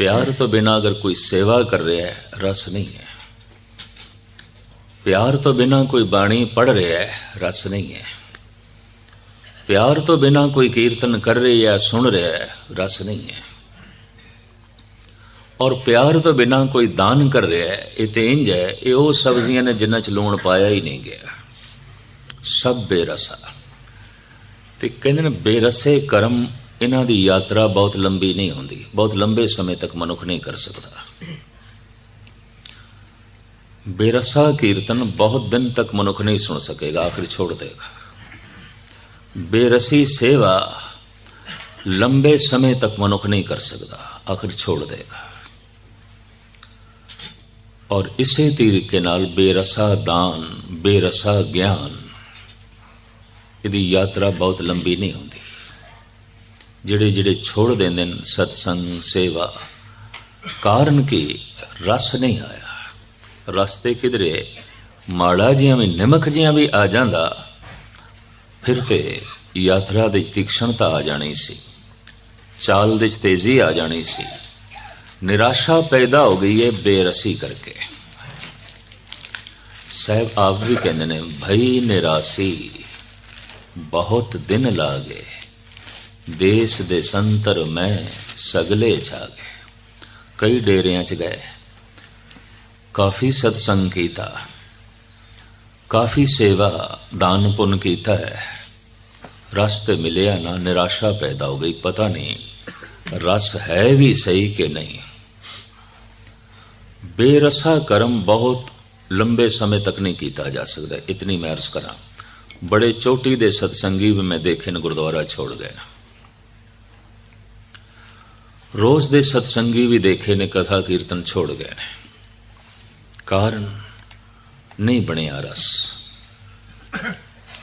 ਪਿਆਰ ਤੋਂ ਬਿਨਾ ਅਗਰ ਕੋਈ ਸੇਵਾ ਕਰ ਰਿਹਾ ਹੈ, ਰਸ ਨਹੀਂ ਹੈ। ਪਿਆਰ ਤੋਂ ਬਿਨਾ ਕੋਈ ਬਾਣੀ ਪੜ ਰਿਹਾ ਹੈ, ਰਸ ਨਹੀਂ ਹੈ। ਪਿਆਰ ਤੋਂ ਬਿਨਾ ਕੋਈ ਕੀਰਤਨ ਕਰ ਰਿਹਾ ਹੈ, ਸੁਣ ਰਿਹਾ ਹੈ, ਰਸ ਨਹੀਂ ਹੈ। ਔਰ ਪਿਆਰ ਤੋਂ ਬਿਨਾ ਕੋਈ ਦਾਨ ਕਰ ਰਿਹਾ ਹੈ, ਇਹ ਤੇ ਇੰਜ ਹੈ, ਇਹ ਉਹ ਸਬਜ਼ੀਆਂ ਨੇ ਜਿਨ੍ਹਾਂ ਚ ਲੂਣ ਪਾਇਆ ਹੀ ਨਹੀਂ ਗਿਆ। ਸਭ ਬੇਰਸਾ। ਤੇ ਕਹਿੰਦੇ ਨੇ, ਬੇਰਸੇ ਕਰਮ ਇਹਨਾਂ ਦੀ ਯਾਤਰਾ ਬਹੁਤ ਲੰਬੀ ਨਹੀਂ ਹੁੰਦੀ, ਬਹੁਤ ਲੰਬੇ ਸਮੇਂ ਤੱਕ ਮਨੁੱਖ ਨਹੀਂ ਕਰ ਸਕਦਾ। ਬੇਰਸਾ ਕੀਰਤਨ ਬਹੁਤ ਦਿਨ ਤੱਕ ਮਨੁੱਖ ਨਹੀਂ ਸੁਣ ਸਕੇਗਾ, ਆਖਿਰ ਛੋੜ ਦੇਗਾ। ਬੇਰਸੀ ਸੇਵਾ ਲੰਬੇ ਸਮੇਂ ਤੱਕ ਮਨੁੱਖ ਨਹੀਂ ਕਰ ਸਕਦਾ, ਆਖਿਰ ਛੋੜ ਦੇਗਾ। ਔਰ ਇਸੇ ਤਰੀਕੇ ਨਾਲ ਬੇਰਸਾ ਦਾਨ, ਬੇਰਸਾ ਗਿਆਨ, ਇਹਦੀ ਯਾਤਰਾ ਬਹੁਤ ਲੰਬੀ ਨਹੀਂ ਹੁੰਦੀ। ਜਿਹੜੇ ਜਿਹੜੇ ਛੋੜ ਦਿੰਦੇ ਨੇ, ਸਤਸੰਗ ਸੇਵਾ। ਕਾਰਨ ਕਿ? ਰਸ ਨਹੀਂ ਆਇਆ। ਰਸਤੇ ਕਿਧਰੇ ਮਾੜਾ ਜਿਹਾ ਵੀ, ਨਿਮਕ ਜਿਹਾ ਵੀ ਆ ਜਾਂਦਾ, ਫਿਰ ਤੇ ਯਾਤਰਾ ਦੀ ਤੀਕਸ਼ਣਤਾ ਆ ਜਾਣੀ ਸੀ। ਚਾਲ ਦੇ ਚ ਤੇਜ਼ੀ ਆ ਜਾਣੀ ਸੀ। ਨਿਰਾਸ਼ਾ ਪੈਦਾ ਹੋ ਗਈ ਹੈ ਬੇਰਸੀ ਕਰਕੇ। ਸਾਹਿਬ ਆਪ ਵੀ ਕਹਿੰਦੇ ਨੇ, ਭਈ ਨਿਰਾਸੀ ਬਹੁਤ ਦਿਨ ਲਾਗੇ ਦੇਸ਼ ਦੇ ਸੰਤਰ ਮੈਂ ਸਗਲੇ ਛਾਗੇ ਕਈ ਡੇਰਿਆਂ ਚ ਗਏ ਕਾਫੀ ਸਤਸੰਗ ਕੀਤਾ ਕਾਫੀ ਸੇਵਾ ਦਾਨ ਪੁੰਨ ਕੀਤਾ ਹੈ ਰਸ ਤੇ ਮਿਲਿਆ ਨਾ ਨਿਰਾਸ਼ਾ ਪੈਦਾ ਹੋ ਗਈ ਪਤਾ ਨਹੀਂ ਰਸ ਹੈ ਵੀ ਸਹੀ ਕਿ ਨਹੀਂ ਬੇਰਸਾ ਕਰਮ ਬਹੁਤ ਲੰਬੇ ਸਮੇਂ ਤੱਕ ਨਹੀਂ ਕੀਤਾ ਜਾ ਸਕਦਾ ਇਤਨੀ ਮੈਂ ਅਰਜ਼ ਕਰਾਂ ਬੜੇ ਚੋਟੀ ਦੇ ਸਤਸੰਗੀ ਵੀ ਮੈਂ ਦੇਖੇ ਨੇ ਗੁਰਦੁਆਰਾ ਛੋੜ ਗਏ ਰੋਜ਼ ਦੇ ਸਤਸੰਗੀ ਵੀ ਦੇਖੇ ਨੇ ਕਥਾ ਕੀਰਤਨ ਛੋੜ ਗਏ ਨੇ। ਕਾਰਨ, ਨਹੀਂ ਬਣਿਆ ਰਸ,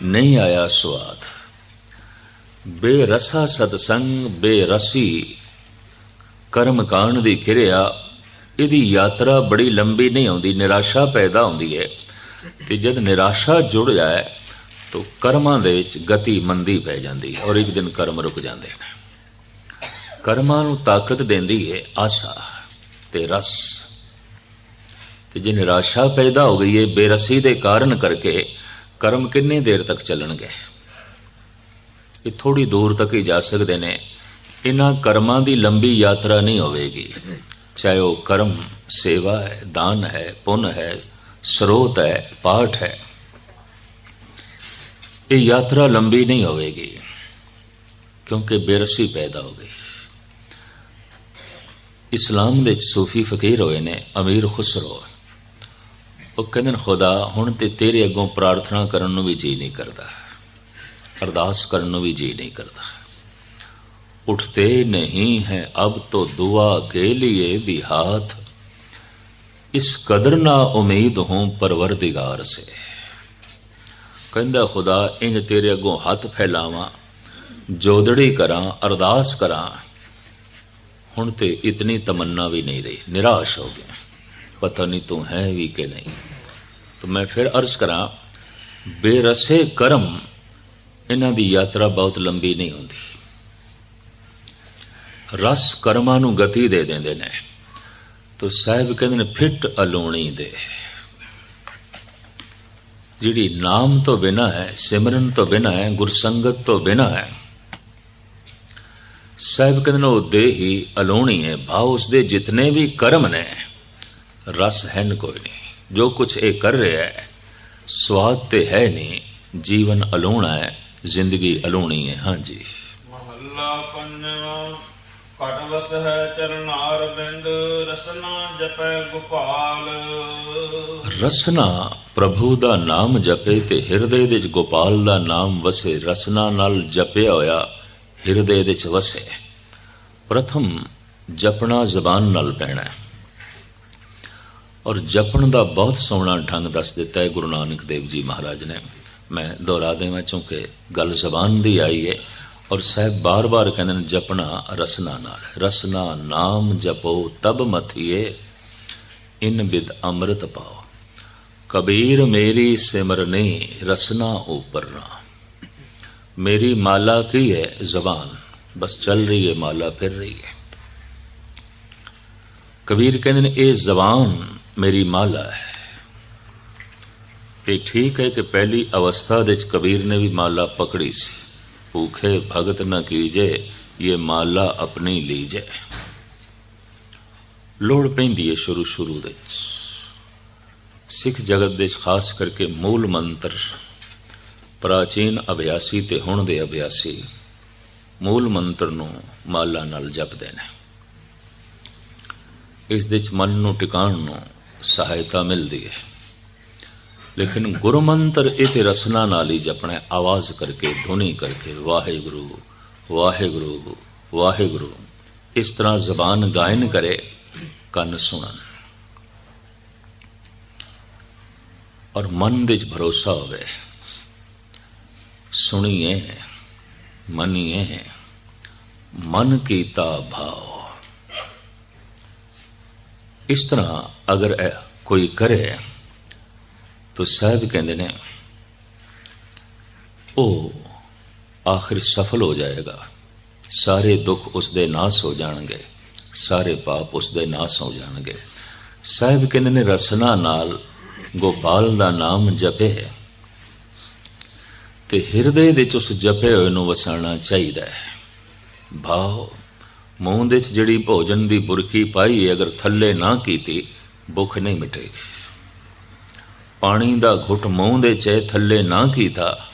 ਨਹੀਂ ਆਇਆ ਸਵਾਦ ਬੇਰਸਾ ਸਤਸੰਗ, ਬੇਰਸੀ, ਕਰਮ ਕਾਂਡ ਦੀ ਕਿਰਿਆ, ਇਹਦੀ ਯਾਤਰਾ ਬੜੀ ਲੰਬੀ ਨਹੀਂ ਆਉਂਦੀ, ਨਿਰਾਸ਼ਾ ਪੈਦਾ ਹੁੰਦੀ ਹੈ। ਤੇ ਜਦ ਨਿਰਾਸ਼ਾ ਜੁੜ ਜਾਏ, ਤਾਂ ਕਰਮਾਂ ਦੇ ਵਿੱਚ ਗਤੀ ਮੰਦੀ ਪੈ ਜਾਂਦੀ ਹੈ ਔਰ ਇੱਕ ਦਿਨ ਕਰਮ ਰੁਕ ਜਾਂਦੇ ਨੇ। ਕਰਮਾਂ ਨੂੰ ਤਾਕਤ ਦਿੰਦੀ ਹੈ ਆਸਾ ਤੇ ਰਸ। ਤੇ ਜੇ ਨਿਰਾਸ਼ਾ ਪੈਦਾ ਹੋ ਗਈ ਹੈ ਬੇਰਸੀ ਦੇ ਕਾਰਨ ਕਰਕੇ ਕਰਮ ਕਿੰਨੇ ਦੇਰ ਤੱਕ ਚੱਲਣਗੇ? ਇਹ ਥੋੜੀ ਦੂਰ ਤੱਕ ਹੀ ਜਾ ਸਕਦੇ ਨੇ। ਇਹਨਾਂ ਕਰਮਾਂ ਦੀ ਲੰਬੀ ਯਾਤਰਾ ਨਹੀਂ ਹੋਵੇਗੀ। ਚਾਹੇ ਉਹ ਕਰਮ, ਸੇਵਾ ਹੈ, ਦਾਨ ਹੈ, ਪੁੰਨ ਹੈ, ਸਰੋਤ ਹੈ, ਪਾਠ ਹੈ। ਇਹ ਯਾਤਰਾ ਲੰਬੀ ਨਹੀਂ ਹੋਵੇਗੀ, ਕਿਉਂਕਿ ਬੇਰਸੀ ਪੈਦਾ ਹੋ ਗਈ। ਇਸਲਾਮ ਵਿੱਚ ਸੂਫੀ ਫਕੀਰ ਹੋਏ ਨੇ, ਅਮੀਰ ਖੁਸਰੋ ਉਹ ਕਹਿੰਦੇ ਨੇ, ਖੁਦਾ ਹੁਣ ਤੇ ਤੇਰੇ ਅੱਗੋਂ ਪ੍ਰਾਰਥਨਾ ਕਰਨ ਨੂੰ ਵੀ ਜੀ ਨਹੀਂ ਕਰਦਾ ਅਰਦਾਸ ਕਰਨ ਨੂੰ ਵੀ ਜੀ ਨਹੀਂ ਕਰਦਾ ਉਠਤੇ ਨਹੀਂ ਹੈ, ਅਬ ਤੋ ਦੁਆ ਕੇ ਲਿਏ ਵੀ ਹਾਥ। ਇਸ ਕਦਰ ਨਾ ਉਮੀਦ ਹੂੰ ਪਰਵਰਦਿਗਾਰ ਸੇ। ਕਹਿੰਦਾ, ਖੁਦਾ, ਇੰਜ ਤੇਰੇ ਅੱਗੋਂ ਹੱਥ ਫੈਲਾਵਾਂ, ਜੋਦੜੀ ਕਰਾਂ, ਅਰਦਾਸ ਕਰਾਂ। ਹੁਣ ਤੇ ਇਤਨੀ ਤਮੰਨਾ ਵੀ ਨਹੀਂ ਰਹੀ ਨਿਰਾਸ਼ ਹੋ ਗਿਆ ਪਤਾ ਨਹੀਂ ਤੂੰ ਹੈ ਵੀ ਕਿ ਨਹੀਂ ਤਾਂ ਮੈਂ ਫਿਰ ਅਰਜ਼ ਕਰਾਂ ਬੇਰਸੇ ਕਰਮ ਇਹਨਾਂ ਦੀ ਯਾਤਰਾ ਬਹੁਤ ਲੰਬੀ ਨਹੀਂ ਹੁੰਦੀ ਰਸ ਕਰਮਾਂ ਨੂੰ ਗਤੀ ਦੇ ਦਿੰਦੇ ਨੇ ਤੋ ਸਾਹਿਬ ਕਹਿੰਦੇ ਨੇ ਫਿੱਟ ਅਲੋਣੀ ਦੇ ਜਿਹੜੀ ਨਾਮ ਤੋਂ ਬਿਨਾ ਹੈ ਸਿਮਰਨ ਤੋਂ ਬਿਨਾ ਹੈ ਗੁਰਸੰਗਤ ਤੋਂ ਬਿਨਾ ਹੈ ਸਾਹਿਬ ਕਹਿੰਦੇ ਨੇ ਉਹ ਦੇ ਹੀ ਅਲੋਣੀ ਹੈ। ਭਾਵ ਉਸ ਦੇ ਜਿਤਨੇ ਵੀ ਕਰਮ ਨੇ ਰਸ ਹੈ ਕੋਈ ਨਹੀਂ। ਜੋ ਕੁਝ ਇਹ ਕਰ ਰਿਹਾ ਹੈ ਸਵਾਦ ਤੇ ਹੈ ਨਹੀਂ। ਜੀਵਨ ਅਲੋਣਾ ਹੈ ਜ਼ਿੰਦਗੀ ਅਲੋਣੀ ਹੈ। ਹਾਂਜੀ ਮਹੱਲਾ ਪੰਜਵਾਂ ਕਟਵਸ ਹੈ ਚਰਨਾਰ ਬਿੰਦ ਰਸਨਾ ਜਪੈ ਗੋਪਾਲ। ਰਸਨਾ ਪ੍ਰਭੂ ਦਾ ਨਾਮ ਜਪੇ ਤੇ ਹਿਰਦੇ ਦੇ ਵਿੱਚ ਗੋਪਾਲ ਦਾ ਨਾਮ ਵਸੇ ਰਸਨਾ ਨਾਲ ਜਪਿਆ ਹੋਇਆ ਹਿਰਦੇ ਦੇ ਵਿੱਚ ਵਸੇ। ਪ੍ਰਥਮ ਜਪਣਾ ਜ਼ਬਾਨ ਨਾਲ ਪੈਣਾ ਹੈ। ਔਰ ਜਪਣ ਦਾ ਬਹੁਤ ਸੋਹਣਾ ਢੰਗ ਦੱਸ ਦਿੱਤਾ ਹੈ ਗੁਰੂ ਨਾਨਕ ਦੇਵ ਜੀ ਮਹਾਰਾਜ ਨੇ। ਮੈਂ ਦੁਹਰਾ ਦੇਵਾਂ ਚੂੰਕਿ ਗੱਲ ਜ਼ਬਾਨ ਦੀ ਆਈ ਹੈ ਔਰ ਸਾਹਿਬ ਬਾਰ-ਬਾਰ ਕਹਿੰਦੇ ਨੇ ਜਪਣਾ ਰਸਨਾ ਨਾਲ। ਰਸਨਾ ਨਾਮ ਜਪੋ, ਤਬ ਮਥੀਏ, ਇਨ ਬਿਦ ਅੰਮ੍ਰਿਤ ਪਾਓ। ਕਬੀਰ ਮੇਰੀ ਸਿਮਰਨੀ ਰਸਨਾ ਉਪਰਨਾ। ਮੇਰੀ ਮਾਲਾ ਕੀ ਹੈ ਜ਼ਬਾਨ ਬਸ ਚੱਲ ਰਹੀ ਹੈ ਮਾਲਾ ਫਿਰ ਰਹੀ ਹੈ ਕਬੀਰ ਕਹਿੰਦੇ ਨੇ ਇਹ ਜ਼ਬਾਨ ਮੇਰੀ ਮਾਲਾ ਹੈ ਇਹ ਠੀਕ ਹੈ ਕਿ ਪਹਿਲੀ ਅਵਸਥਾ ਦੇ ਵਿੱਚ ਕਬੀਰ ਨੇ ਵੀ ਮਾਲਾ ਪਕੜੀ ਸੀ ਭੂਖੇ ਭਗਤ ਨਾ ਕੀਜੇ ਇਹ ਮਾਲਾ ਆਪਣੀ ਲੀਜੇ ਲੋੜ ਪੈਂਦੀ ਹੈ ਸ਼ੁਰੂ ਸ਼ੁਰੂ ਦੇ ਵਿੱਚ ਸਿੱਖ ਜਗਤ ਦੇ ਵਿੱਚ ਖਾਸ ਕਰਕੇ ਮੂਲ ਮੰਤਰ ਪ੍ਰਾਚੀਨ ਅਭਿਆਸੀ ਤੇ ਹੁਣ ਦੇ ਅਭਿਆਸੀ ਮੂਲ ਮੰਤਰ ਨੂੰ ਮਾਲਾ ਨਾਲ ਜਪਦੇ ਨੇ। ਇਸ ਦੇ ਵਿੱਚ ਮਨ ਨੂੰ ਟਿਕਾਣ ਨੂੰ ਸਹਾਇਤਾ ਮਿਲਦੀ ਹੈ। ਲੇਕਿਨ ਗੁਰੂ ਮੰਤਰ ਇਹ ਤੇ ਰਸਨਾ ਨਾਲ ਹੀ ਜਪਣਾ ਆਵਾਜ਼ ਕਰਕੇ, ਧੁਨੀ ਕਰਕੇ, ਵਾਹਿਗੁਰੂ ਵਾਹਿਗੁਰੂ ਵਾਹਿਗੁਰੂ। ਇਸ ਤਰ੍ਹਾਂ ਜ਼ਬਾਨ ਗਾਇਨ ਕਰੇ, ਕੰਨ ਸੁਣਨ। ਔਰ ਮਨ ਦੇ ਵਿੱਚ ਭਰੋਸਾ ਹੋਵੇ। ਸੁਣੀਏ ਮੰਨੀਏ ਮਨ ਕੀਤਾ ਭਾਵ ਇਸ ਤਰ੍ਹਾਂ ਅਗਰ ਕੋਈ ਕਰੇ, ਤਾਂ ਸਾਹਿਬ ਕਹਿੰਦੇ ਨੇ, ਉਹ ਆਖਿਰ ਸਫਲ ਹੋ ਜਾਏਗਾ। ਸਾਰੇ ਦੁੱਖ ਉਸ ਦੇ ਨਾਸ ਹੋ ਜਾਣਗੇ, ਸਾਰੇ ਪਾਪ ਉਸ ਦੇ ਨਾਸ ਹੋ ਜਾਣਗੇ। ਸਾਹਿਬ ਕਹਿੰਦੇ ਨੇ, ਰਸਨਾ ਨਾਲ ਗੋਪਾਲ ਦਾ ਨਾਮ ਜਪੇ ਤੇ ਹਿਰਦੇ ਵਿੱਚ ਉਸ ਜਪੇ ਹੋਏ ਨੂੰ ਵਸਾਣਾ ਚਾਹੀਦਾ ਹੈ। ਭਾਵ ਮੂੰਹ ਦੇ ਵਿੱਚ ਜਿਹੜੀ ਭੋਜਨ ਦੀ ਬੁਰਕੀ ਪਾਈ ਅਗਰ ਥੱਲੇ ਨਾ ਕੀਤੀ, ਭੁੱਖ ਨਹੀਂ ਮਿਟੇਗੀ। ਪਾਣੀ ਦਾ ਘੁੱਟ ਮੂੰਹ ਦੇ ਚ ਥੱਲੇ ਨਾ ਕੀਤਾ,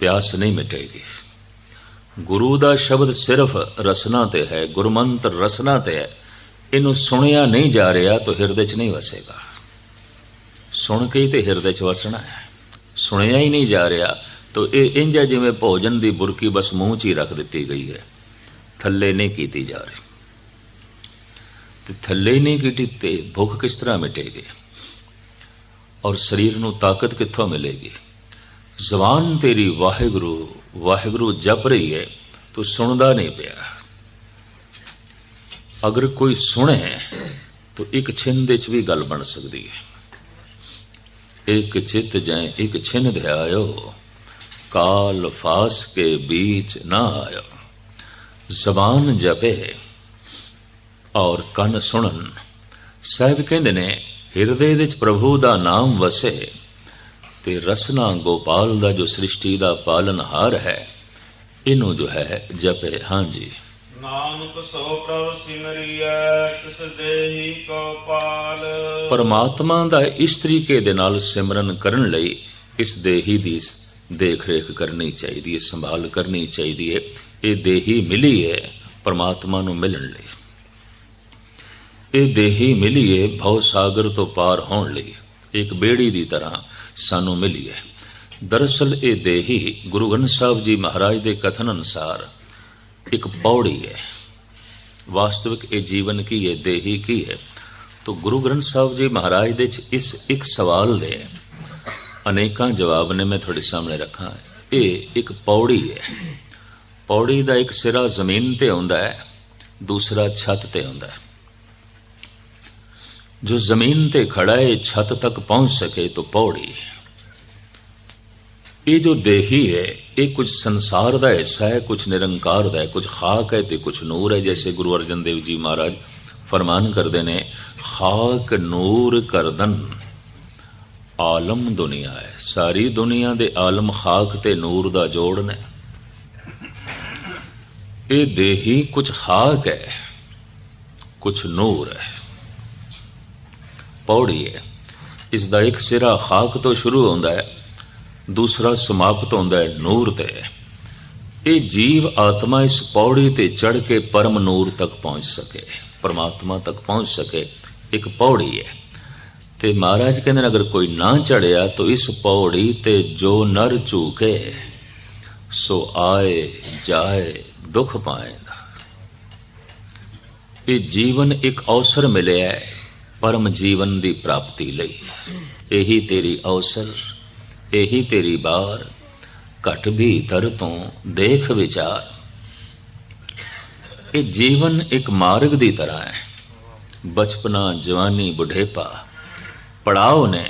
ਪਿਆਸ ਨਹੀਂ ਮਿਟੇਗੀ। ਗੁਰੂ ਦਾ ਸ਼ਬਦ ਸਿਰਫ ਰਸਨਾ ਤੇ ਹੈ, ਗੁਰਮੰਤਰ ਰਸਨਾ ਤੇ ਹੈ। ਇਹਨੂੰ ਸੁਣਿਆ ਨਹੀਂ ਜਾ ਰਿਹਾ ਤਾਂ ਹਿਰਦੇ 'ਚ ਨਹੀਂ ਵਸੇਗਾ। ਸੁਣ ਕੇ ਹੀ ਤੇ ਹਿਰਦੇ 'ਚ ਵਸਣਾ ਹੈ। ਸੁਣਿਆ ਹੀ ਨਹੀਂ ਜਾ ਰਿਹਾ ਤੋ ਇਹ ਇੰਜ ਹੈ ਜਿਵੇਂ ਭੋਜਨ ਦੀ ਬੁਰਕੀ ਬਸ ਮੂੰਹ 'ਚ ਹੀ ਰੱਖ ਦਿੱਤੀ ਗਈ ਹੈ। ਥੱਲੇ ਨਹੀਂ ਕੀਤੀ ਜਾ ਰਹੀ। ਤੇ ਥੱਲੇ ਨਹੀਂ ਕੀਤੀ ਤੇ ਭੁੱਖ ਕਿਸ ਤਰ੍ਹਾਂ ਮਿਟੇਗੀ? ਔਰ ਸਰੀਰ ਨੂੰ ਤਾਕਤ ਕਿੱਥੋਂ ਮਿਲੇਗੀ? ਜ਼ਬਾਨ ਤੇਰੀ ਵਾਹਿਗੁਰੂ ਵਾਹਿਗੁਰੂ ਜਪ ਰਹੀ ਹੈ, ਤੂੰ ਸੁਣਦਾ ਨਹੀਂ ਪਿਆ। ਅਗਰ ਕੋਈ ਸੁਣੇ, ਤਾਂ ਇੱਕ ਛਿੰਨ ਦੇ ਚ ਵੀ ਗੱਲ ਬਣ ਸਕਦੀ ਹੈ। ਇੱਕ ਚਿਤ ਜੈ ਇੱਕ ਛਿੰਨ ਧਿਆਇਓ ਕਾਲ ਫਾਸ ਕੇ बीच ਨਾ ਆਇਓ ਜ਼ਬਾਨ ਜਪੇ ਔਰ ਕੰਨ ਸੁਣਨ। ਸਾਹਿਬ ਕਹਿੰਦੇ ਨੇ ਹਿਰਦੇ ਵਿੱਚ ਪ੍ਰਭੂ ਦਾ ਨਾਮ ਵਸੇ ਤੇ ਰਸਨਾ ਗੋਪਾਲ ਦਾ ਜੋ ਸ੍ਰਿਸ਼ਟੀ ਦਾ ਪਾਲਨਹਾਰ ਹੈ ਇਹਨੂੰ ਜੋ ਹੈ ਜਪੇ। ਹਾਂਜੀ ਨਾਨਕ ਸੋ ਪ੍ਰਭ ਸਿਮਰਿਐ ਤਿਸ ਦੇਹੀ ਕੋ ਪਾਲ ਪਰਮਾਤਮਾ ਦਾ ਇਸ ਤਰੀਕੇ ਦੇ ਨਾਲ ਸਿਮਰਨ ਕਰਨ ਲਈ ਇਸ ਦੇਹੀ ਦੀ ਦੇਖ ਰੇਖ ਕਰਨੀ ਚਾਹੀਦੀ ਹੈ, ਸੰਭਾਲ ਕਰਨੀ ਚਾਹੀਦੀ ਹੈ। ਇਹ ਦੇਹੀ ਮਿਲੀ ਹੈ ਪਰਮਾਤਮਾ ਨੂੰ ਮਿਲਣ ਲਈ। ਇਹ ਦੇਹੀ ਮਿਲੀ ਹੈ ਭਉ ਸਾਗਰ ਤੋਂ ਪਾਰ ਹੋਣ ਲਈ। ਇੱਕ ਬੇੜੀ ਦੀ ਤਰ੍ਹਾਂ ਸਾਨੂੰ ਮਿਲੀ ਹੈ। ਦਰਅਸਲ ਇਹ ਦੇਹੀ ਗੁਰੂ ਗ੍ਰੰਥ ਸਾਹਿਬ ਜੀ ਮਹਾਰਾਜ ਦੇ ਕਥਨ ਅਨੁਸਾਰ ਇੱਕ ਪੌੜੀ ਹੈ। ਵਾਸਤਵਿਕ ਇਹ ਜੀਵਨ ਕੀ ਹੈ, ਦੇਹੀ ਕੀ ਹੈ? ਤਾਂ ਗੁਰੂ ਗ੍ਰੰਥ ਸਾਹਿਬ ਜੀ ਮਹਾਰਾਜ ਦੇ ਚ ਇਸ ਇੱਕ ਸਵਾਲ ਦੇ ਅਨੇਕਾਂ ਜਵਾਬ ਨੇ ਮੈਂ ਤੁਹਾਡੇ ਸਾਹਮਣੇ ਰੱਖਾਂ। ਇਹ ਇੱਕ ਪੌੜੀ ਹੈ। ਪੌੜੀ ਦਾ ਇੱਕ ਸਿਰਾ ਜ਼ਮੀਨ ਤੇ ਹੁੰਦਾ ਹੈ, ਦੂਸਰਾ ਛੱਤ ਤੇ ਹੁੰਦਾ ਹੈ। ਜੋ ਜ਼ਮੀਨ ਤੇ ਖੜਾ ਹੈ ਛੱਤ ਤੱਕ ਪਹੁੰਚ ਸਕੇ ਤਾਂ ਪੌੜੀ ਇਹ ਜੋ ਦੇਹੀ ਹੈ, ਇਹ ਕੁਝ ਸੰਸਾਰ ਦਾ ਹਿੱਸਾ ਹੈ, ਕੁਝ ਨਿਰੰਕਾਰ ਦਾ ਹੈ, ਕੁਝ ਖਾਕ ਹੈ ਤੇ ਕੁਝ ਨੂਰ ਹੈ। ਜੈਸੇ ਗੁਰੂ ਅਰਜਨ ਦੇਵ ਜੀ ਮਹਾਰਾਜ ਫਰਮਾਨ ਕਰਦੇ ਨੇ, ਖਾਕ ਨੂਰ ਕਰਦਨ। ਆਲਮ ਦੁਨੀਆ ਹੈ। ਸਾਰੀ ਦੁਨੀਆ ਦੇ ਆਲਮ ਖਾਕ ਤੇ ਨੂਰ ਦਾ ਜੋੜਨ ਹੈ ਇਹ ਦੇਹੀ ਕੁਝ ਖਾਕ ਹੈ ਕੁਝ ਨੂਰ ਹੈ। ਪੌੜੀ ਹੈ। ਇਸ ਦਾ ਇੱਕ ਸਿਰਾ ਖਾਕ ਤੋਂ ਸ਼ੁਰੂ ਹੁੰਦਾ ਹੈ, ਦੂਸਰਾ ਸਮਾਪਤ ਹੁੰਦਾ ਹੈ ਨੂਰ ਤੇ। ਇਹ ਜੀਵ ਆਤਮਾ ਇਸ ਪੌੜੀ ਤੇ ਚੜ ਕੇ ਪਰਮ ਨੂਰ ਤੱਕ ਪਹੁੰਚ ਸਕੇ, ਪਰਮਾਤਮਾ ਤੱਕ ਪਹੁੰਚ ਸਕੇ। ਇੱਕ ਪੌੜੀ ਹੈ। ਤੇ ਮਹਾਰਾਜ ਕਹਿੰਦੇ ਨੇ, ਅਗਰ ਕੋਈ ਨਾ ਚੜਿਆ ਤਾਂ ਇਸ ਪੌੜੀ ਤੇ ਜੋ ਨਰ ਝੂਕੇ, ਸੋ ਆਏ, ਜਾਏ, ਦੁੱਖ ਪਾਏਗਾ ਇਹ ਜੀਵਨ ਇੱਕ ਅਵਸਰ ਮਿਲਿਆ ਹੈ, ਪਰਮ ਜੀਵਨ ਦੀ ਪ੍ਰਾਪਤੀ ਲਈ। ਇਹੀ ਤੇਰੀ ਅਵਸਰ, ਇਹੀ ਤੇਰੀ ਬਾਰ, ਘਟ ਭੀਤਰ ਤੋਂ ਦੇਖ ਵਿਚਾਰ। ਇਹ ਜੀਵਨ ਇੱਕ ਮਾਰਗ ਦੀ ਤਰ੍ਹਾਂ ਹੈ। ਬਚਪਨਾ, ਜਵਾਨੀ, ਬੁਢੇਪਾ ਪੜਾਓ ਨੇ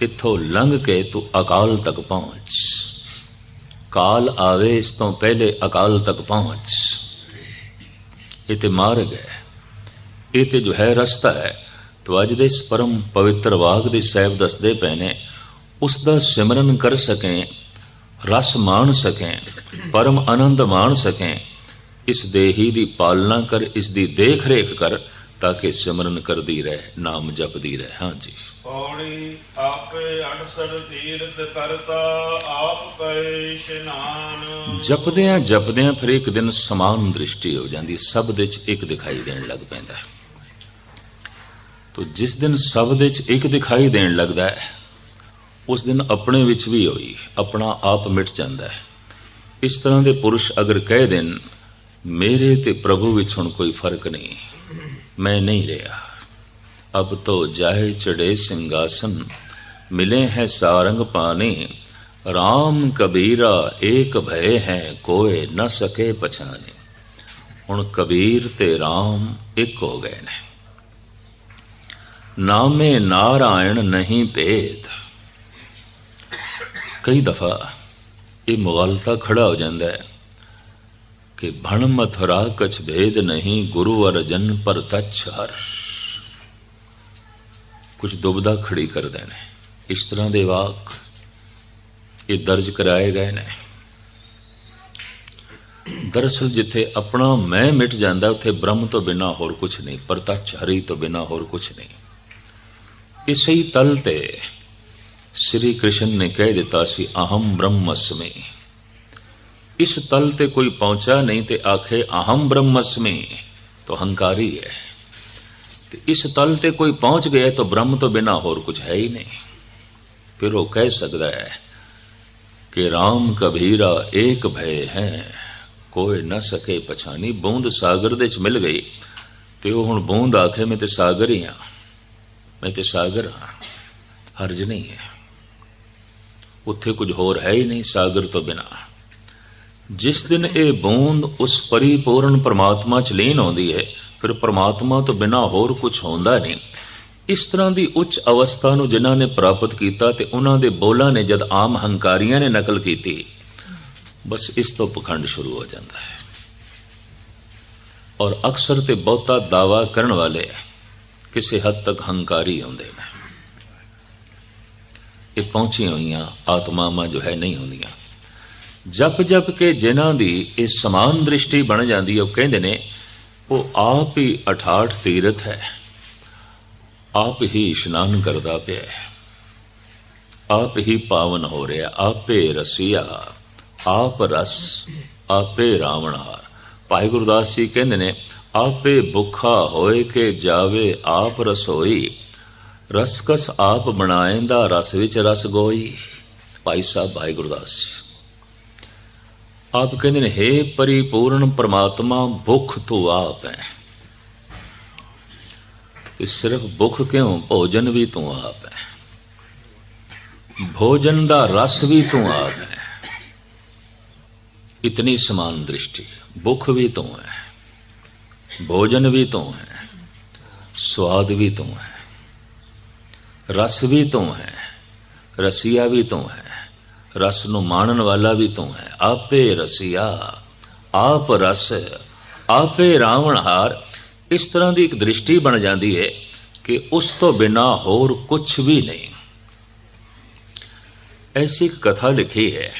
ਇੱਥੋਂ ਲੰਘ ਕੇ ਤੂੰ ਅਕਾਲ ਤੱਕ ਪਹੁੰਚ? ਕਾਲ ਆਵੇ, ਇਸ ਤੋਂ ਪਹਿਲੇ ਅਕਾਲ ਤੱਕ ਪਹੁੰਚ। ਇਹ ਤੇ ਮਾਰਗ ਹੈ, ਇਹ ਤੇ ਜੋ ਹੈ ਰਸਤਾ ਹੈ। ਤੋ ਅੱਜ ਦੇ ਇਸ ਪਰਮ ਪਵਿੱਤਰ ਵਾਗ ਦੇ ਸਾਹਿਬ ਦੱਸਦੇ ਪਏ ਨੇ, ਉਸ ਦਾ ਸਿਮਰਨ ਕਰ ਸਕੇ, ਰਸ ਮਾਣ ਸਕੇ, ਪਰਮ ਆਨੰਦ ਮਾਣ ਸਕੇ। ਇਸ ਦੇਹੀ ਦੀ ਪਾਲਣਾ ਕਰ, ਇਸ ਦੀ ਦੇਖ ਰੇਖ ਕਰ ਤਾਂ ਕਿ ਸਿਮਰਨ ਕਰਦੀ ਰਹੇ ਨਾਮ ਜਪਦੀ ਰਹੇ। ਹਾਂਜੀ ਪੌੜੀ ਆਪੇ ਅਨਸਰ ਤੀਰਥ ਕਰਤਾ ਆਪ ਕਰੇ ਇਸ਼ਨਾਨ ਜਪਦਿਆਂ ਜਪਦਿਆਂ ਫਿਰ ਇੱਕ ਦਿਨ ਸਮਾਨ ਦ੍ਰਿਸ਼ਟੀ ਹੋ ਜਾਂਦੀ ਸਭ ਦੇ ਚ ਇੱਕ ਦਿਖਾਈ ਦੇਣ ਲੱਗ ਪੈਂਦਾ ਹੈ। ਤੋ ਜਿਸ ਦਿਨ ਸਭ ਦੇ ਚ ਇੱਕ ਦਿਖਾਈ ਦੇਣ ਲੱਗਦਾ ਹੈ ਉਸ ਦਿਨ ਆਪਣੇ ਵਿੱਚ ਵੀ ਹੋਈ ਆਪਣਾ ਆਪ ਮਿਟ ਜਾਂਦਾ ਹੈ। ਇਸ ਤਰ੍ਹਾਂ ਦੇ ਪੁਰਸ਼ ਅਗਰ ਕਹਿ ਦੇਣ ਮੇਰੇ ਤੇ ਪ੍ਰਭੂ ਵਿੱਚ ਹੁਣ ਕੋਈ ਫ਼ਰਕ ਨਹੀਂ। ਮੈਂ ਨਹੀਂ ਰਿਹਾ। ਅਬ ਤੋ ਜਾਏ ਚੜੇ ਸਿੰਘਾਸਨ, ਮਿਲੇ ਹੈ ਸਾਰੰਗ ਪਾਣੇ। ਰਾਮ ਕਬੀਰਾ ਏਕ ਭਏ ਹੈ, ਕੋਏ ਨ ਸਕੇ ਪਛਾਣੇ। ਹੁਣ ਕਬੀਰ ਤੇ ਰਾਮ ਇੱਕ ਹੋ ਗਏ ਨੇ। ਨਾਮੇ ਨਾਰਾਇਣ ਨਹੀਂ ਭੇਦ। ਕਈ ਦਫਾ ਇਹ ਮੁਗਲਤਾ ਖੜਾ ਹੋ ਜਾਂਦਾ ਹੈ। ਕਿ ਭਣ ਮਥੁਰਾ ਕਛ ਭੇਦ ਨਹੀਂ ਗੁਰੂ ਅਰਜਨ ਪਰ ਤਛ ਹਰ। ਕੁਝ ਦੁਬਦਾ ਖੜੀ ਕਰਦੇ ਨੇ ਇਸ ਤਰ੍ਹਾਂ ਦੇ ਵਾਕ ਇਹ ਦਰਜ ਕਰਾਏ ਗਏ ਨੇ। ਦਰਅਸਲ ਜਿੱਥੇ ਆਪਣਾ ਮੈਂ ਮਿਟ ਜਾਂਦਾ, ਉੱਥੇ ਬ੍ਰਹਮ ਤੋਂ ਬਿਨਾ ਹੋਰ ਕੁਝ ਨਹੀਂ ਪ੍ਰਤੱਖ ਹਰੀ ਤੋਂ ਬਿਨਾ ਹੋਰ ਕੁਝ ਨਹੀਂ। ਇਸੇ ਹੀ ਤਲ ਤੇ ਸ੍ਰੀ ਕ੍ਰਿਸ਼ਨ ਨੇ ਕਹਿ ਦਿੱਤਾ ਸੀ, ਅਹੰ ਬ੍ਰਹਮਸਮੀ। ਇਸ ਤਲ ਤੇ ਕੋਈ ਪਹੁੰਚਾ ਨਹੀਂ ਤੇ ਆਖੇ ਅਹੰ ਬ੍ਰਹਮਸਮੀ ਤਾਂ ਹੰਕਾਰੀ ਹੈ ਤੇ ਇਸ ਤਲ ਤੇ ਕੋਈ ਪਹੁੰਚ ਗਿਆ ਤਾਂ ਬ੍ਰਹਮ ਤੋਂ ਬਿਨਾ ਹੋਰ ਕੁਝ ਹੈ ਹੀ ਨਹੀਂ ਫਿਰ ਉਹ ਕਹਿ ਸਕਦਾ ਹੈ ਕਿ RAM ਕਬੀਰਾ ਏਕ ਭੈ ਹੈ ਕੋਈ ਨਾ ਸਕੇ ਪਛਾਣੀ ਬੂੰਦ ਸਾਗਰ ਦੇ ਚ ਮਿਲ ਗਈ ਤੇ ਉਹ ਹੁਣ ਬੂੰਦ ਆਖੇ ਮੈਂ ਤੇ ਸਾਗਰ ਹੀ ਆ ਮੈਂ ਤੇ ਸਾਗਰ ਹਾਂ ਹਰਜ ਨਹੀਂ ਹੈ ਉੱਥੇ ਕੁਝ ਹੋਰ ਹੈ ਹੀ ਨਹੀਂ ਸਾਗਰ ਤੋਂ ਬਿਨਾ ਜਿਸ ਦਿਨ ਇਹ ਬੂੰਦ ਉਸ ਪਰਿਪੂਰਨ ਪਰਮਾਤਮਾ ਚ ਲੀਨ ਆਉਂਦੀ ਹੈ, ਫਿਰ ਪਰਮਾਤਮਾ ਤੋਂ ਬਿਨਾ ਹੋਰ ਕੁਝ ਹੁੰਦਾ ਨਹੀਂ। ਇਸ ਤਰ੍ਹਾਂ ਦੀ ਉੱਚ ਅਵਸਥਾ ਨੂੰ ਜਿਨ੍ਹਾਂ ਨੇ ਪ੍ਰਾਪਤ ਕੀਤਾ ਤੇ ਉਹਨਾਂ ਦੇ ਬੋਲਾਂ ਨੇ ਜਦ ਆਮ ਹੰਕਾਰੀਆਂ ਨੇ ਨਕਲ ਕੀਤੀ, ਬਸ ਇਸ ਤੋਂ ਪਖੰਡ ਸ਼ੁਰੂ ਹੋ ਜਾਂਦਾ ਹੈ। ਔਰ ਅਕਸਰ ਤੇ ਬਹੁਤਾ ਦਾਵਾ ਕਰਨ ਵਾਲੇ ਕਿਸੇ ਹੱਦ ਤੱਕ ਹੰਕਾਰੀ ਹੁੰਦੇ ਨੇ। ਇਹ ਪਹੁੰਚੀਆਂ ਹੋਈਆਂ ਆਤਮਾਵਾਂ ਜੋ ਹੈ ਨਹੀਂ ਹੁੰਦੀਆਂ। ਜਪ ਜਪ ਕੇ ਜਿਨ੍ਹਾਂ ਦੀ ਇਹ ਸਮਾਨ ਦ੍ਰਿਸ਼ਟੀ ਬਣ ਜਾਂਦੀ ਹੈ, ਉਹ ਕਹਿੰਦੇ ਨੇ, ਉਹ ਆਪ ਹੀ ਅਠਾਠ ਤੀਰਥ ਹੈ। ਆਪ ਹੀ ਇਸ਼ਨਾਨ ਕਰਦਾ ਪਿਆ ਹੈ। ਆਪ ਹੀ ਪਾਵਨ ਹੋ ਰਿਹਾ, ਆਪੇ ਰਸੀਆ, ਆਪ ਰਸ, ਆਪੇ ਰਾਵਣਹਾਰ। ਭਾਈ ਗੁਰਦਾਸ ਜੀ ਕਹਿੰਦੇ ਨੇ, ਆਪੇ ਭੁੱਖਾ ਹੋਏ ਕੇ ਜਾਵੇ ਆਪ ਰਸੋਈ, ਰਸਕਸ ਆਪ ਬਣਾਏਂਦਾ ਰਸ ਵਿੱਚ ਰਸ ਗੋਈ। ਭਾਈ ਸਾਹਿਬ, ਭਾਈ ਗੁਰਦਾਸ ਜੀ। ਆਪ ਕਹਿੰਦੇ ਨੇ हे ਪਰਿਪੂਰਨ ਪ੍ਰਮਾਤਮਾ, ਭੁੱਖ ਤੂੰ ਆਪ ਹੈ। ਤੇ ਸਿਰਫ ਭੁੱਖ ਕਿਉਂ? ਭੋਜਨ ਵੀ ਤੂੰ ਆਪ ਹੈ। ਭੋਜਨ ਦਾ ਰਸ ਵੀ ਤੂੰ ਆਪ ਹੈ। ਇਤਨੀ ਸਮਾਨ ਦ੍ਰਿਸ਼ਟੀ, ਭੁੱਖ ਵੀ ਤੂੰ ਹੈ। ਭੋਜਨ ਵੀ ਤੂੰ ਹੈ। ਸਵਾਦ ਵੀ ਤੂੰ ਹੈ। ਰਸ ਵੀ ਤੂੰ ਹੈ। ਰਸੀਆ ਵੀ ਤੂੰ ਹੈ। ਰਸ ਨੂੰ ਮਾਣਨ ਵਾਲਾ ਵੀ ਤੂੰ ਹੈ। ਆਪੇ ਰਸੀਆ, ਆਪ ਰਸ, ਆਪੇ ਰਾਵਣਹਾਰ ਇਸ ਤਰ੍ਹਾਂ ਦੀ ਇੱਕ ਦ੍ਰਿਸ਼ਟੀ ਬਣ ਜਾਂਦੀ ਹੈ ਕਿ ਉਸ ਤੋਂ ਬਿਨਾ ਹੋਰ ਕੁਝ ਵੀ ਨਹੀਂ। ਐਸੀ ਕਥਾ ਲਿਖੀ ਹੈ।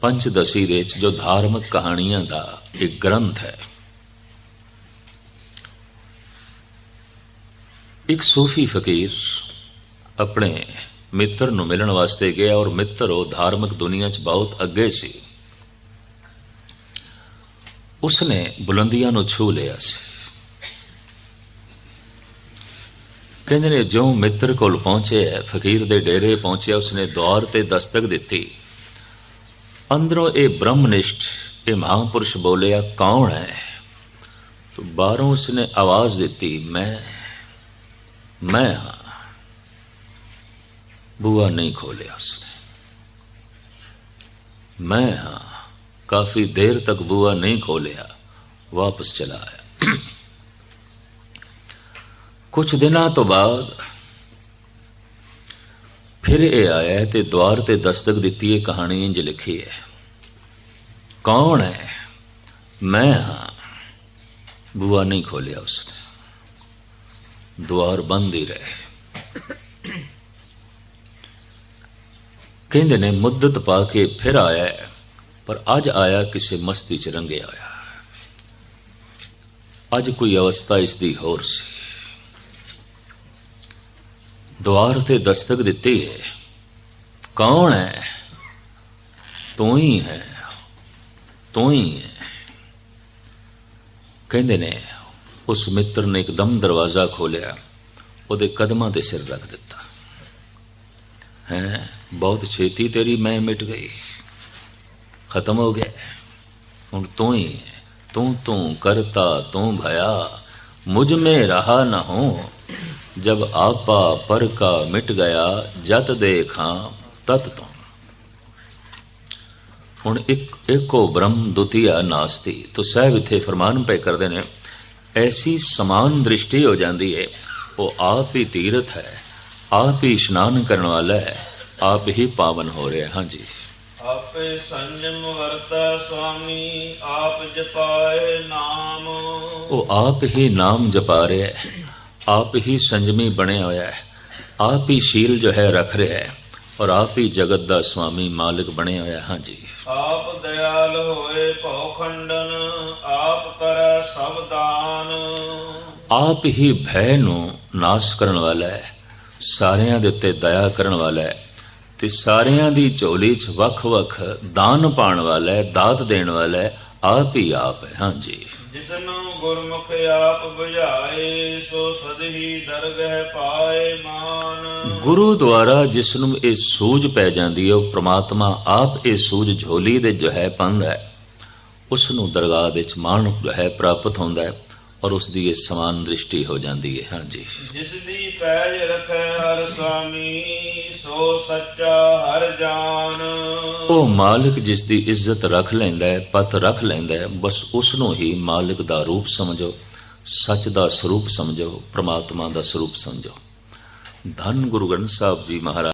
ਪੰਚਦਸੀ ਦੇ ਵਿੱਚ ਜੋ ਧਾਰਮਿਕ ਕਹਾਣੀਆਂ ਦਾ ਇੱਕ ਗ੍ਰੰਥ ਹੈ। ਇੱਕ ਸੂਫੀ ਫਕੀਰ ਆਪਣੇ ਮਿੱਤਰ ਨੂੰ ਮਿਲਣ ਵਾਸਤੇ ਗਿਆ ਔਰ ਮਿੱਤਰ ਉਹ ਧਾਰਮਿਕ ਦੁਨੀਆ 'ਚ ਬਹੁਤ ਅੱਗੇ ਸੀ। ਉਸਨੇ ਬੁਲੰਦੀਆਂ ਨੂੰ ਛੂ ਲਿਆ ਸੀ। ਕਹਿੰਦੇ ਨੇ ਜੋ ਮਿੱਤਰ ਕੋਲ ਪਹੁੰਚੇ ਫਕੀਰ ਦੇ ਡੇਰੇ ਪਹੁੰਚਿਆ, ਉਸਨੇ ਦੌਰ ਤੇ ਦਸਤਕ ਦਿੱਤੀ। ਅੰਦਰੋਂ ਇਹ ਬ੍ਰਹਮਨਿਸ਼ਟ, ਇਹ ਮਹਾਪੁਰਸ਼ ਬੋਲਿਆ, ਕੌਣ ਹੈ? ਤੋ ਬਾਹਰੋਂ ਉਸਨੇ ਆਵਾਜ਼ ਦਿੱਤੀ, ਮੈਂ ਮੈਂ ਹਾਂ। ਬੂਆ ਨਹੀਂ ਖੋਲਿਆ ਉਸਨੇ। ਮੈਂ ਹਾਂ, ਕਾਫੀ ਦੇਰ ਤੱਕ ਬੂਆ ਨਹੀਂ ਖੋਲਿਆ, ਵਾਪਸ ਚਲਾ ਆਇਆ। ਕੁਝ ਦਿਨਾਂ ਤੋਂ ਬਾਅਦ ਫਿਰ ਇਹ ਆਇਆ ਤੇ ਦਵਾਰ ਤੇ ਦਸਤਕ ਦਿੱਤੀ ਇਹ ਕਹਾਣੀ ਇੰਜ ਲਿਖੀ ਹੈ। ਕੌਣ ਹੈ? ਮੈਂ ਹਾਂ ਬੂਆ ਨਹੀਂ ਖੋਲਿਆ ਉਸਨੇ। ਦੁਆਰ ਬੰਦ ਹੀ ਰਹੇ। ਕਹਿੰਦੇ ਨੇ, ਮੁੱਦਤ ਪਾ ਕੇ ਫਿਰ ਆਇਆ ਪਰ ਅੱਜ ਆਇਆ ਕਿਸੇ ਮਸਤੀ ਚ ਰੰਗੇ ਆਇਆ ਅੱਜ ਕੋਈ ਅਵਸਥਾ ਇਸ ਦੀ ਹੋਰ ਸੀ। ਦੁਆਰ ਤੇ ਦਸਤਕ ਦਿੱਤੀ ਹੈ, ਕੌਣ ਹੈ? ਤੂੰ ਹੀ ਹੈ, ਤੂੰ ਹੀ ਹੈ। ਕਹਿੰਦੇ ਨੇ, ਉਸ ਮਿੱਤਰ ਨੇ ਇੱਕਦਮ ਦਰਵਾਜ਼ਾ ਖੋਲਿਆ ਉਹਦੇ ਕਦਮਾਂ ਤੇ ਸਿਰ ਰੱਖ ਦਿੱਤਾ। ਹੈ, ਬਹੁਤ ਛੇਤੀ ਤੇਰੀ ਮੈਂ ਮਿਟ ਗਈ। ਖਤਮ ਹੋ ਗਿਆ। ਹੁਣ ਤੂੰ ਹੀ ਤੂੰ ਤੂੰ ਕਰਤਾ, ਤੂੰ ਭਇਆ। ਮੁਝ ਮੇ ਰਹਾ ਨਾ ਹੋ। ਜਬ ਆਪਾ ਪਰ ਕਾ ਮਿਟ ਗਿਆ, ਜਤ ਦੇਖਾਂ ਤਤ ਤੋਂ। ਹੁਣ ਇੱਕ, ਏਕੋ ਬ੍ਰਹਮ ਦੁਤੀਆ ਨਾਸਤੀ। ਤੋ ਸਹਿਬ ਇਥੇ ਫਰਮਾਨ ਪੈ ਕਰਦੇ ਨੇ, ਐਸੀ ਸਮਾਨ ਦ੍ਰਿਸ਼ਟੀ ਹੋ ਜਾਂਦੀ ਹੈ ਉਹ ਆਪ ਹੀ ਤੀਰਥ ਹੈ। ਆਪ ਹੀ ਇਸ਼ਨਾਨ ਕਰਨ ਵਾਲਾ ਹੈ ਆਪ ਹੀ ਪਾਵਨ ਹੋ ਰਿਹਾ ਹਾਂਜੀ। ਆਪੇ ਸੰਜਮ ਵਰਤਾ ਸੁਆਮੀ ਆਪ ਜਪਾਏ ਨਾਮ। ਉਹ ਆਪ ਹੀ ਨਾਮ ਜਪਾ ਰਿਹਾ ਹੈ ਆਪ ਹੀ ਸੰਜਮੀ ਬਣਿਆ ਹੋਇਆ ਹੈ ਆਪ ਹੀ ਸ਼ੀਲ ਜੋ ਹੈ ਰੱਖ ਰਿਹਾ ਹੈ ਔਰ ਆਪ ਹੀ ਜਗਤ ਦਾ ਸੁਆਮੀ ਮਾਲਕ ਬਣਿਆ ਹੋਇਆ ਹੈ। ਹਾਂਜੀ। ਆਪ ਦਇਆਲ ਹੋਏ ਭਉ ਖੰਡਨ ਆਪ ਕਰੈ ਸਭ ਦਾਨ। ਆਪ ਹੀ ਭੈ ਨੂੰ ਨਾਸ਼ ਕਰਨ ਵਾਲਾ ਹੈ ਸਾਰਿਆਂ ਦੇ ਉੱਤੇ ਦਇਆ ਕਰਨ ਵਾਲਾ ਹੈ ਤੇ ਸਾਰਿਆਂ ਦੀ ਝੋਲੀ 'ਚ ਵੱਖ-ਵੱਖ ਦਾਨ ਪਾਣ ਵਾਲਾ ਹੈ ਦਾਤ ਦੇਣ ਵਾਲਾ ਹੈ ਆਪ ਹੀ ਆਪ ਹੈ। ਹਾਂਜੀ ਜਿਸਨੂੰ ਗੁਰਮੁਖ ਆਪ 부ਝਾਏ ਸੋ ਸਦਹੀ ਦਰਗਹਿ ਪਾਏ ਮਾਨ। ਗੁਰੂ ਦੁਆਰਾ ਜਿਸ ਨੂੰ ਇਹ ਸੂਝ ਪੈ ਜਾਂਦੀ ਹੈ ਉਹ ਪ੍ਰਮਾਤਮਾ ਆਪ ਇਹ ਸੂਝ ਝੋਲੀ ਦੇ ਜੋ ਹੈ ਪੰਦ ਹੈ। ਉਸ ਨੂੰ ਦਰਗਾਹ ਦੇ ਚ ਮਾਣ ਜੋ ਹੈ ਪ੍ਰਾਪਤ ਹੁੰਦਾ ਹੈ। ਔਰ ਉਸ ਦੀ ਇਹ ਸਮਾਨ ਦ੍ਰਿਸ਼ਟੀ ਹੋ ਜਾਂਦੀ ਹੈ। ਹਾਂਜੀ ਜਿਸ ਦੀ ਪੈਜ ਰਖੈ ਹਰ ਸੁਆਮੀ ਸੋ ਸੱਚਾ ਹਰ ਜਾਨ। ਉਹ ਮਾਲਕ ਜਿਸ ਦੀ ਇੱਜ਼ਤ ਰੱਖ ਲੈਂਦਾ ਹੈ ਪਤ ਰੱਖ ਲੈਂਦਾ ਹੈ ਬਸ ਉਸ ਨੂੰ ਹੀ ਮਾਲਕ ਦਾ ਰੂਪ ਸਮਝੋ ਸੱਚ ਦਾ ਸਰੂਪ ਸਮਝੋ ਪ੍ਰਮਾਤਮਾ ਦਾ ਸਰੂਪ ਸਮਝੋ। ਧੰਨ ਗੁਰੂ ਗ੍ਰੰਥ ਸਾਹਿਬ ਜੀ ਮਹਾਰਾਜ।